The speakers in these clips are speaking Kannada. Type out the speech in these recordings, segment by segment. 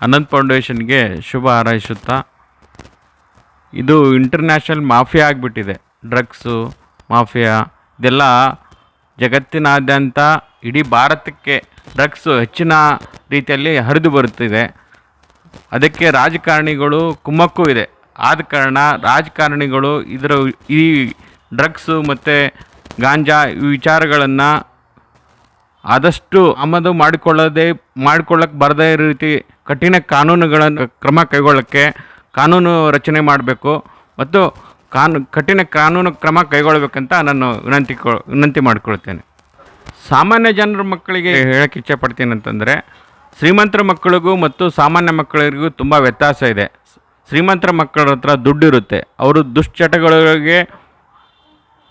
ಅನಂತ್ ಫೌಂಡೇಶನ್ಗೆ ಶುಭ ಹಾರೈಸುತ್ತಾ, ಇದು ಇಂಟರ್ನ್ಯಾಷನಲ್ ಮಾಫಿಯಾ ಆಗಿಬಿಟ್ಟಿದೆ. ಡ್ರಗ್ಸು, ಮಾಫಿಯಾ, ಇದೆಲ್ಲ ಜಗತ್ತಿನಾದ್ಯಂತ ಇಡೀ ಭಾರತಕ್ಕೆ ಡ್ರಗ್ಸು ಹೆಚ್ಚಿನ ರೀತಿಯಲ್ಲಿ ಹರಿದು ಬರುತ್ತಿದೆ. ಅದಕ್ಕೆ ರಾಜಕಾರಣಿಗಳು ಕುಮ್ಮಕ್ಕೂ ಇದೆ. ಆದ ಕಾರಣ ರಾಜಕಾರಣಿಗಳು ಇದರ ಈ ಡ್ರಗ್ಸು ಮತ್ತು ಗಾಂಜಾ ಈ ವಿಚಾರಗಳನ್ನು ಆದಷ್ಟು ಆಮದು ಮಾಡಿಕೊಳ್ಳದೆ ಮಾಡಿಕೊಳ್ಳಕ್ಕೆ ಬರದೇ ರೀತಿ ಕಠಿಣ ಕಾನೂನುಗಳನ್ನು ಕ್ರಮ ಕೈಗೊಳ್ಳೋಕ್ಕೆ ಕಾನೂನು ರಚನೆ ಮಾಡಬೇಕು ಮತ್ತು ಕಾನು, ಕಠಿಣ ಕಾನೂನು ಕ್ರಮ ಕೈಗೊಳ್ಳಬೇಕಂತ ನಾನು ವಿನಂತಿ ವಿನಂತಿ ಮಾಡಿಕೊಳ್ತೇನೆ. ಸಾಮಾನ್ಯ ಜನರ ಮಕ್ಕಳಿಗೆ ಹೇಳಕ್ಕೆ ಇಚ್ಛೆಪಡ್ತೀನಿ ಅಂತಂದರೆ, ಶ್ರೀಮಂತರ ಮಕ್ಕಳಿಗೂ ಮತ್ತು ಸಾಮಾನ್ಯ ಮಕ್ಕಳಿಗೂ ತುಂಬ ವ್ಯತ್ಯಾಸ ಇದೆ. ಶ್ರೀಮಂತರ ಮಕ್ಕಳ ಹತ್ರ ದುಡ್ಡಿರುತ್ತೆ. ಅವರು ದುಶ್ಚಟಗಳಿಗೆ,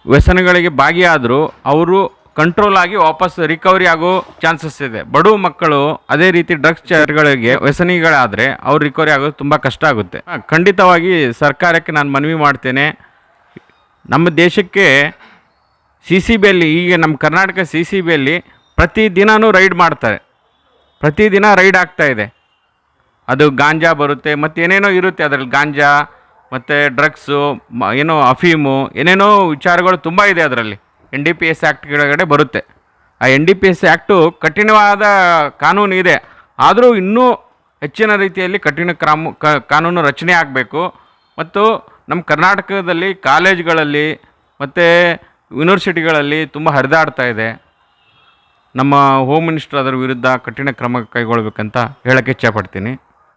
ವ್ಯಸನಗಳಿಗೆ ಭಾಗಿಯಾದರೂ ಅವರು ಕಂಟ್ರೋಲ್ ಆಗಿ ವಾಪಸ್ ರಿಕವರಿ ಆಗೋ ಚಾನ್ಸಸ್ ಇದೆ. ಬಡವ ಮಕ್ಕಳು ಅದೇ ರೀತಿ ಡ್ರಗ್ಸ್ ಚರ್ಗಳಿಗೆ ವ್ಯಸನಿಗಳಾದರೆ ಅವ್ರು ರಿಕವರಿ ಆಗೋದು ತುಂಬ ಕಷ್ಟ ಆಗುತ್ತೆ. ಖಂಡಿತವಾಗಿ ಸರ್ಕಾರಕ್ಕೆ ನಾನು ಮನವಿ ಮಾಡ್ತೇನೆ. ನಮ್ಮ ದೇಶಕ್ಕೆ ಸಿ ಸಿ ಬಿಯಲ್ಲಿ ಈಗ ನಮ್ಮ ಕರ್ನಾಟಕ ಸಿ ಸಿ ಬಿಯಲ್ಲಿ ಪ್ರತಿದಿನವೂ ರೈಡ್ ಮಾಡ್ತಾರೆ. ಪ್ರತಿದಿನ ರೈಡ್ ಆಗ್ತಾ ಇದೆ. ಅದು ಗಾಂಜಾ ಬರುತ್ತೆ, ಮತ್ತು ಏನೇನೋ ಇರುತ್ತೆ ಅದರಲ್ಲಿ. ಗಾಂಜಾ, ಮತ್ತು ಡ್ರಗ್ಸು ಏನೋ ಅಫೀಮು, ಏನೇನೋ ವಿಚಾರಗಳು ತುಂಬ ಇದೆ ಅದರಲ್ಲಿ. N D P S act ಕೆಳಗಡೆ ಬರುತ್ತೆ. ಆ N D P S act ಕಠಿಣವಾದ ಕಾನೂನು ಇದೆ. ಆದರೂ ಇನ್ನೂ ಹೆಚ್ಚಿನ ರೀತಿಯಲ್ಲಿ ಕಠಿಣ ಕ್ರಮ ಕಾನೂನು ರಚನೆ ಆಗಬೇಕು. ಮತ್ತು ನಮ್ಮ ಕರ್ನಾಟಕದಲ್ಲಿ ಕಾಲೇಜ್ಗಳಲ್ಲಿ ಮತ್ತು ಯೂನಿವರ್ಸಿಟಿಗಳಲ್ಲಿ ತುಂಬ ಹರಿದಾಡ್ತಾ ಇದೆ. ನಮ್ಮ ಹೋಮ್ ಮಿನಿಸ್ಟರ್ ಅದರ ವಿರುದ್ಧ ಕಠಿಣ ಕ್ರಮ ಕೈಗೊಳ್ಬೇಕಂತ ಹೇಳೋಕ್ಕೆ ಇಚ್ಛಪಡ್ತೀನಿ